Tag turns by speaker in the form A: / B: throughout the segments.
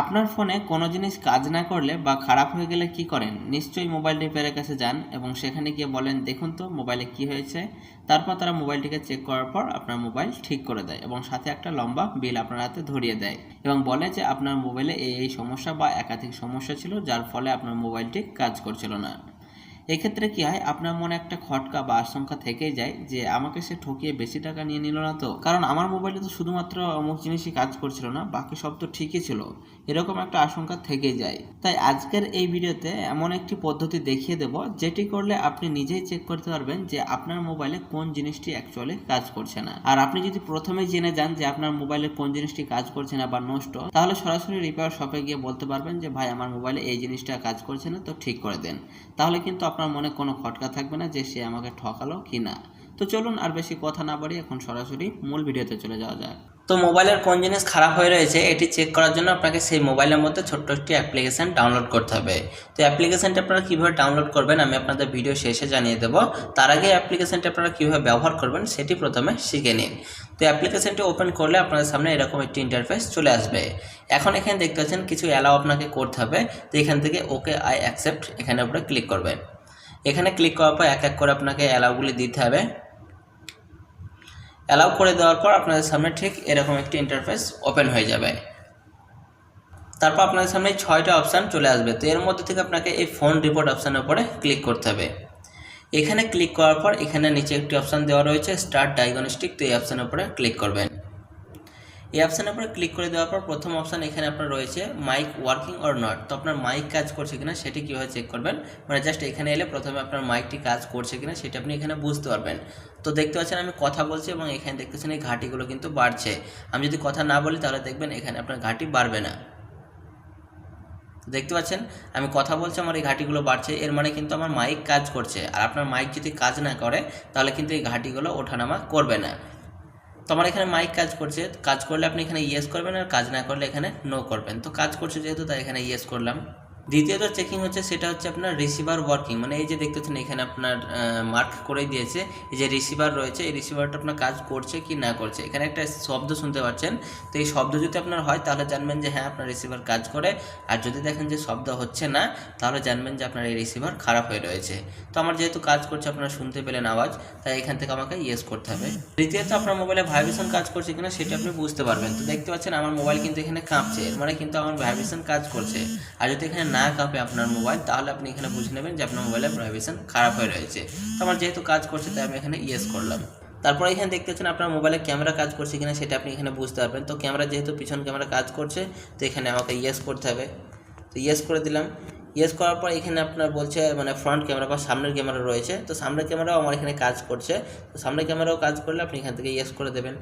A: আপনার ফোনে কোনো জিনিস কাজ না করলে বা খারাপ হয়ে গেলে কি করেন? নিশ্চয়ই মোবাইল রিপেয়ারের কাছে যান এবং সেখানে গিয়ে বলেন, দেখুন তো মোবাইলে কি হয়েছে? তারপর তারা মোবাইলটিকে চেক করার পর আপনার মোবাইল ঠিক করে দেয় এবং সাথে একটা লম্বা বিল আপনার হাতে ধরিয়ে দেয় এবং বলে যে, আপনার মোবাইলে এই এই সমস্যা বা একাধিক সমস্যা ছিল, যার ফলে আপনার মোবাইলটি কাজ করছিল না। এক্ষেত্রে কি হয়? আপনার মনে একটা খটকা বা আশঙ্কা থেকেই যায় যে আমাকে সে ঠকিয়ে বেশি টাকা নিয়ে নিল না তো। কারণ আমার মোবাইলে তো শুধুমাত্র অমুক জিনিসই কাজ করছিল না, বাকি সব তো ঠিকই ছিল। এরকম একটা আশঙ্কা থেকেই যায়। তাই আজকের এই ভিডিওতে এমন একটি পদ্ধতি দেখিয়ে দেব, যেটি করলে আপনি নিজেই চেক করতে পারবেন যে আপনার মোবাইলে কোন জিনিসটি অ্যাকচুয়ালি কাজ করছে না। আর আপনি যদি প্রথমেই জেনে যান যে আপনার মোবাইলে কোন জিনিসটি কাজ করছে না বা নষ্ট, তাহলে সরাসরি রিপেয়ার শপে গিয়ে বলতে পারবেন যে, ভাই, আমার মোবাইলে এই জিনিসটা কাজ করছে না, তো ঠিক করে দেন। তাহলে কিন্তু আপনার মনে কোনো খটকা থাকবে না যে সে আমাকে ঠকালো কি না। তো চলুন আর বেশি কথা না বাড়ি এখন সরাসরি মূল ভিডিওতে চলে যাওয়া যায় তো মোবাইলের কোন জিনিস খারাপ হয়ে রয়েছে এটি চেক করার জন্য আপনাকে সেই মোবাইলের মধ্যে ছোট্ট একটি অ্যাপ্লিকেশন ডাউনলোড করতে হবে। তো অ্যাপ্লিকেশনটা আপনারা কীভাবে ডাউনলোড করবেন আমি আপনাদের ভিডিও শেষে জানিয়ে দেবো। তার আগে অ্যাপ্লিকেশনটা আপনারা কীভাবে ব্যবহার করবেন সেটি প্রথমে শিখে নিন। তো অ্যাপ্লিকেশনটি ওপেন করলে আপনাদের সামনে এরকম একটি ইন্টারফেস চলে আসবে। এখন এখানে দেখতে পাচ্ছেন কিছু অ্যালাউ আপনাকে করতে হবে। তো এখান থেকে ওকে আই অ্যাকসেপ্ট এখানে উপরে ক্লিক করবেন। এখানে ক্লিক করার পর এক এক করে আপনাকে অ্যালাউগুলি দিতে হবে। অ্যালাউ করে দেওয়ার পর আপনাদের সামনে ঠিক এরকম একটি ইন্টারফেস ওপেন হয়ে যাবে। তারপর আপনাদের সামনে ছয়টা অপশান চলে আসবে। তো এর মধ্যে থেকে আপনাকে এই ফোন রিপোর্ট অপশানের উপরে ক্লিক করতে হবে। এখানে ক্লিক করার পর এখানে নিচে একটি অপশান দেওয়া রয়েছে স্টার্ট ডায়াগনস্টিক তো এই অপশানের উপরে ক্লিক করবেন। এই অপশানের উপরে ক্লিক করে দেওয়ার পর প্রথম অপশান এখানে আপনার রয়েছে মাইক ওয়ার্কিং অর নট তো আপনার মাইক কাজ করছে কিনা সেটি কীভাবে চেক করবেন? মানে জাস্ট এখানে এলে প্রথমে আপনার মাইকটি কাজ করছে কিনা সেটা আপনি এখানে বুঝতে পারবেন। তো দেখতে পাচ্ছেন আমি কথা বলছি এবং এখানে দেখতে পাচ্ছেন এই ঘাটিগুলো কিন্তু বাড়ছে। আমি যদি কথা না বলি তাহলে দেখবেন এখানে আপনার ঘাটি বাড়বে না। দেখতে পাচ্ছেন? আমি কথা বলছি আমার এই ঘাটিগুলো বাড়ছে, এর মানে কিন্তু আমার মাইক কাজ করছে। আর আপনার মাইক যদি কাজ না করে তাহলে কিন্তু এই ঘাটিগুলো ওঠানামা করবে না। তো আমার এখানে মাইক কাজ করছে। কাজ করলে আপনি এখানে ইয়েস করবেন আর কাজ না করলে এখানে নো করবেন। তো কাজ করছে যেহেতু, তাই এখানে ইয়েস করলাম। দ্বিতীয়ত চেকিং হচ্ছে সেটা হচ্ছে আপনার রিসিভার ওয়ার্কিং মানে এই যে দেখতেছেন এখানে আপনার মার্ক করে দিয়েছে, এই যে রিসিভার রয়েছে, এই রিসিভারটা আপনার কাজ করছে কি না করছে। এখানে একটা শব্দ শুনতে পাচ্ছেন, তো এই শব্দ যদি আপনার হয় তাহলে জানবেন যে হ্যাঁ আপনার রিসিভার কাজ করে, আর যদি দেখেন যে শব্দ হচ্ছে না, তাহলে জানবেন যে আপনার এই রিসিভার খারাপ হয়ে রয়েছে। তো আমার যেহেতু কাজ করছে, আপনারা শুনতে পেলেন আওয়াজ, তাই এখান থেকে আমাকে ইয়েস করতে হবে। তৃতীয়ত আপনার মোবাইলে ভাইব্রেশন কাজ করছে কিনা সেটা আপনি বুঝতে পারবেন। তো দেখতে পাচ্ছেন আমার মোবাইল কিন্তু এখানে কাঁপছে মানে কিন্তু আমার ভাইব্রেশন কাজ করছে। আর যদি এখানে না কাঁপে আপনার মোবাইল, তাহলে আপনি এখানে বুঝে নেবেন যে আপনার মোবাইলের ভাইব্রেশন খারাপ হয়ে রয়েছে। তো আমার যেহেতু কাজ করছে, তাই আমি এখানে ইয়েস করলাম। তারপরে এখানে দেখতে পাচ্ছেন আপনার মোবাইলে ক্যামেরা কাজ করছে কিনা সেটা আপনি এখানে বুঝতে পারবেন। তো ক্যামেরা যেহেতু পিছন ক্যামেরা কাজ করছে, তো এখানে আমাকে ইয়েস করতে হবে। তো ইয়েস করে দিলাম। ইয়েস করার পর এখানে আপনার বলছে মানে ফ্রন্ট ক্যামেরা বা সামনের ক্যামেরা রয়েছে। তো সামনের ক্যামেরাও আমার এখানে কাজ করছে। তো সামনের ক্যামেরাও কাজ করলে আপনি এখান থেকে ইয়েস করে দেবেন।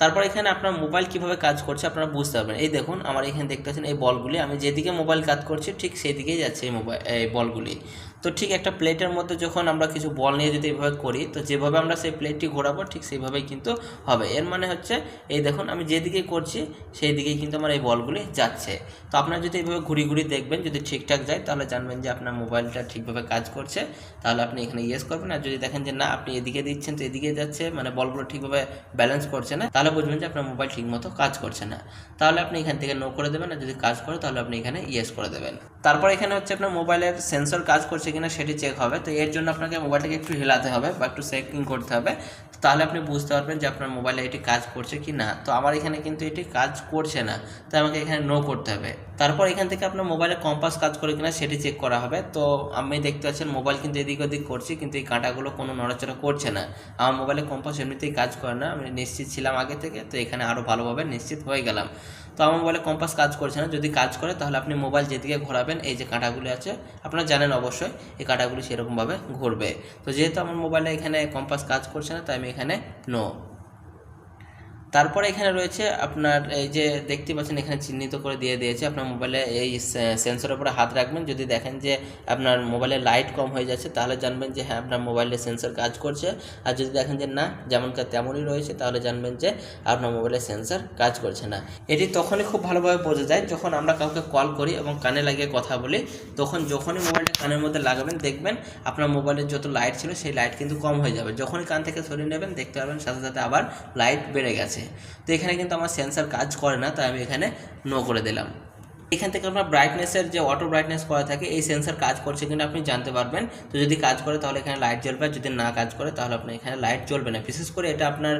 A: তারপর এখানে আপনার মোবাইল কীভাবে কাজ করছে আপনারা বুঝতে পারবেন। এই দেখুন, আমার এখানে দেখতে পাচ্ছেন এই বলগুলি। আমি যেদিকে মোবাইল কাজ করছি, ঠিক সেই দিকেই যাচ্ছে এই মোবাইল এই বলগুলি। তো ঠিক একটা প্লেটের মধ্যে যখন আমরা কিছু বল নিয়ে যদি এভাবে করি, তো যেভাবে আমরা সেই প্লেটটি ঘোরাবো, ঠিক সেইভাবেই কিন্তু হবে। এর মানে হচ্ছে, এই দেখুন, আমি যেদিকে করছি সেই দিকেই কিন্তু আমার এই বলগুলি যাচ্ছে। তো আপনারা যদি এইভাবে ঘুরি ঘুরি দেখবেন, যদি ঠিকঠাক যায়, তাহলে জানবেন যে আপনার মোবাইলটা ঠিকভাবে কাজ করছে। তাহলে আপনি এখানে ইয়েস করবেন, আর যদি দেখেন যে না, আপনি এদিকে দিচ্ছেন, তো এদিকে যাচ্ছে মানে বলগুলো ঠিকভাবে ব্যালেন্স করছে না, তাহলে বুঝবেন যে আপনার মোবাইল ঠিকমতো কাজ করছে না। তাহলে আপনি এখান থেকে নো করে দেবেন, আর যদি কাজ করে, তাহলে আপনি এখানে ইয়েস করে দেবেন। তারপর এখানে হচ্ছে আপনার মোবাইলের সেন্সর কাজ করছে কিনা সেটি চেক হবে। তো এর জন্য আপনাকে মোবাইলটাকে একটু হেলাতে হবে বা একটু চেকিং করতে হবে। তাহলে আপনি বুঝতে পারবেন যে আপনার মোবাইলে এটি কাজ করছে কি না তো আমার এখানে কিন্তু এটি কাজ করছে না। তাই আমাকে এখানে নো করতে হবে। তারপর এখান থেকে আপনার মোবাইলে কম্পাস কাজ করে কিনা সেটি চেক করা হবে। তো আমি দেখতে পাচ্ছেন মোবাইল কিন্তু এদিক ওদিক করছি, কিন্তু এই কাঁটাগুলো কোনো নড়াচড়া করছে না। আমার মোবাইলে কম্পাস এমনিতেই কাজ করে না। আমি নিশ্চিত ছিলাম আগে থেকে, তো এখানে আরও ভালোভাবে নিশ্চিত হয়ে গেলাম। তো আমার মোবাইলে কম্পাস কাজ করছে না। যদি কাজ করে, তাহলে আপনি মোবাইল যেদিকে ঘোরাবেন, এই যে কাঁটাগুলি আছে, আপনারা জানেন অবশ্যই এই কাঁটাগুলি সেরকমভাবে ঘুরবে। তো যেহেতু আমার মোবাইলে এখানে কম্পাস কাজ করছে না, তাই আমি এখানে নো তারপরে এখানে রয়েছে আপনার এই যে দেখতে পাচ্ছেন, এখানে চিহ্নিত করে দিয়ে দিয়েছে আপনার মোবাইলে এই সেন্সরের উপরে হাত রাখবেন। যদি দেখেন যে আপনার মোবাইলে লাইট কম হয়ে যাচ্ছে, তাহলে জানবেন যে হ্যাঁ আপনার মোবাইলে সেন্সর কাজ করছে। আর যদি দেখেন যে না যেমনকার তেমনই রয়েছে, তাহলে জানবেন যে আপনার মোবাইলে সেন্সর কাজ করছে না। এটি তখনই খুব ভালোভাবে বোঝা যায় যখন আমরা কাউকে কল করি এবং কানে লাগিয়ে কথা বলি। তখন যখনই মোবাইলটা কানের মধ্যে লাগাবেন, দেখবেন আপনার মোবাইলের যত লাইট ছিল, সেই লাইট কিন্তু কম হয়ে যাবে। যখনই কান থেকে সরিয়ে নেবেন, দেখতে পারবেন সাথে সাথে আবার লাইট বেড়ে গেছে। তো এখানে কিন্তু আমার সেন্সার কাজ করে না, তাই আমি এখানে নো করে দিলাম। এখান থেকে আপনার ব্রাইটনেসের যে অটো ব্রাইটনেস করা থাকে, এই সেন্সার কাজ করছে কিনা আপনি জানতে পারবেন। তো যদি কাজ করে তাহলে এখানে লাইট জ্বলবে, আর যদি না কাজ করে তাহলে আপনার এখানে লাইট জ্বলবে না। বিশেষ করে এটা আপনার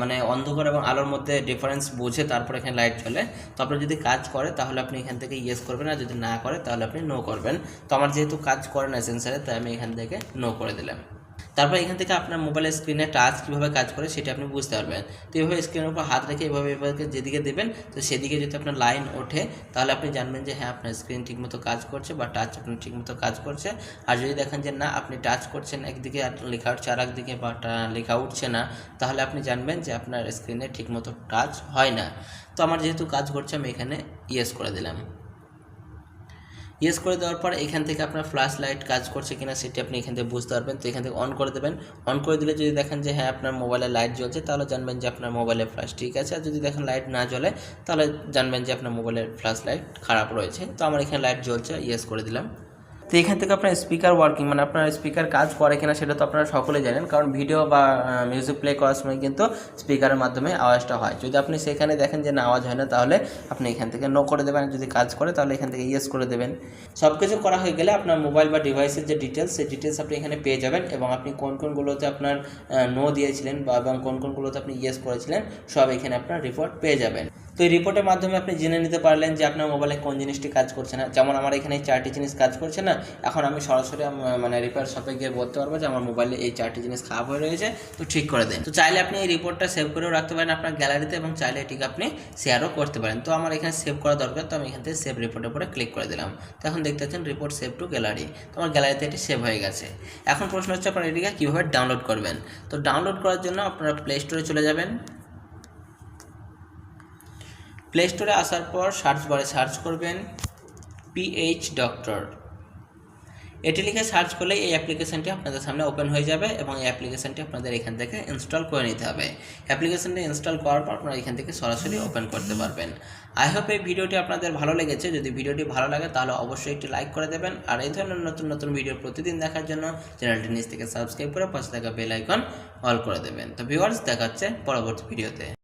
A: মানে অন্ধকার এবং আলোর মধ্যে ডিফারেন্স বুঝে, তারপর এখানে লাইট জ্বলে। তো আপনার যদি কাজ করে তাহলে আপনি এখান থেকে ইয়েস করবেন, আর যদি না করে তাহলে আপনি নো করবেন। তো আমার যেহেতু কাজ করে না সেন্সারে তাই আমি এখান থেকে নো করে দিলাম। তারপর এখান থেকে আপনার মোবাইলের স্ক্রিনে টাচ কীভাবে কাজ করে সেটা আপনি বুঝতে পারবেন। তো এইভাবে স্ক্রিনের উপর হাত রেখে এভাবে এভাবে যেদিকে দেবেন, তো সেদিকে যদি আপনার লাইন ওঠে, তাহলে আপনি জানবেন যে হ্যাঁ আপনার স্ক্রিন ঠিকমতো কাজ করছে বা টাচ আপনার ঠিকমতো কাজ করছে। আর যদি দেখেন যে না, আপনি টাচ করছেন একদিকে আর লেখা উঠছে আর একদিকে বা লেখা উঠছে না, তাহলে আপনি জানবেন যে আপনার স্ক্রিনে ঠিকমতো টাচ হয় না। তো আমার যেহেতু কাজ করছে, আমি এখানে ইয়েস করে দিলাম। ইয়েস করে দেওয়ার পর এখান থেকে আপনার ফ্ল্যাশ লাইট কাজ করছে কিনা সেটি আপনি এখান থেকে বুঝতে পারবেন। তো এখান থেকে অন করে দেবেন। অন করে দিলে যদি দেখেন যে হ্যাঁ আপনার মোবাইলে লাইট জ্বলছে, তাহলে জানবেন যে আপনার মোবাইলে ফ্ল্যাশ ঠিক আছে। আর যদি দেখেন লাইট না জ্বলে, তাহলে জানবেন যে আপনার মোবাইলের ফ্ল্যাশ লাইট খারাপ রয়েছে। তো আমার এখানে লাইট জ্বলছে ইয়েস করে দিলাম। তো এখান থেকে আপনার স্পিকার ওয়ার্কিং মানে আপনার স্পিকার কাজ করে কিনা সেটা তো আপনারা সকলে জানেন, কারণ ভিডিও বা মিউজিক প্লে করার সময় কিন্তু স্পিকারের মাধ্যমে আওয়াজটা হয়। যদি আপনি সেখানে দেখেন যে না, আওয়াজ হয় না, তাহলে আপনি এখান থেকে নো করে দেবেন। যদি কাজ করে, তাহলে এখান থেকে ইয়েস করে দেবেন। সব কিছু করা হয়ে গেলে আপনার মোবাইল বা ডিভাইসের যে ডিটেলস সেই ডিটেলস আপনি এখানে পেয়ে যাবেন এবং আপনি কোন কোনগুলোতে আপনার নো দিয়েছিলেন বা, এবং কোন কোনগুলোতে আপনি ইয়েস করেছিলেন, সব এখানে আপনার রিপোর্ট পেয়ে যাবেন। তো এই রিপোর্টের মাধ্যমে আপনি জেনে নিতে পারলেন যে আপনার মোবাইলে কোন জিনিসটি কাজ করছে না। যেমন আমার এখানে এই চারটি জিনিস কাজ করছে না, এখন আমি সরাসরি মানে রিপেয়ার শপে গিয়ে বলতে পারব যে আমার মোবাইলে এই চারটি জিনিস খারাপ হয়ে রয়েছে, তো ঠিক করে দেন। তো চাইলে আপনি এই রিপোর্টটা সেভ করেও রাখতে পারেন আপনার গ্যালারিতে এবং চাইলে এটিকে আপনি শেয়ারও করতে পারেন। তো আমার এখানে সেভ করা দরকার, তো আমি এখান থেকে সেভ রিপোর্টের উপরে ক্লিক করে দিলাম। তো এখন দেখতে পাচ্ছেন রিপোর্ট সেভ টু গ্যালারি তো আমার গ্যালারিতে এটি সেভ হয়ে গেছে। এখন প্রশ্ন হচ্ছে আপনারা এটিকে কীভাবে ডাউনলোড করবেন? তো ডাউনলোড করার জন্য আপনারা প্লে স্টোরে চলে যাবেন। প্লে স্টোরে আসার পর সার্চ বারে সার্চ করবেন পিএইচ ডক্টর এটি লিখে সার্চ করলে এই অ্যাপ্লিকেশনটি আপনাদের সামনে ওপেন হয়ে যাবে এবং এই অ্যাপ্লিকেশনটি আপনাদের এখান থেকে ইনস্টল করে নিতে হবে। অ্যাপ্লিকেশনটি ইনস্টল করার পর আপনারা এখান থেকে সরাসরি ওপেন করতে পারবেন। আই হোপ এই ভিডিওটি আপনাদের ভালো লেগেছে। যদি ভিডিওটি ভালো লাগে, তাহলে অবশ্যই একটি লাইক করে দেবেন। আর এই ধরনের নতুন নতুন ভিডিও প্রতিদিন দেখার জন্য চ্যানেলটি নিচ থেকে সাবস্ক্রাইব করে পাশে থাকা বেল আইকন অল করে দেবেন। তো ভিউয়ার্স দেখা হচ্ছে পরবর্তী ভিডিওতে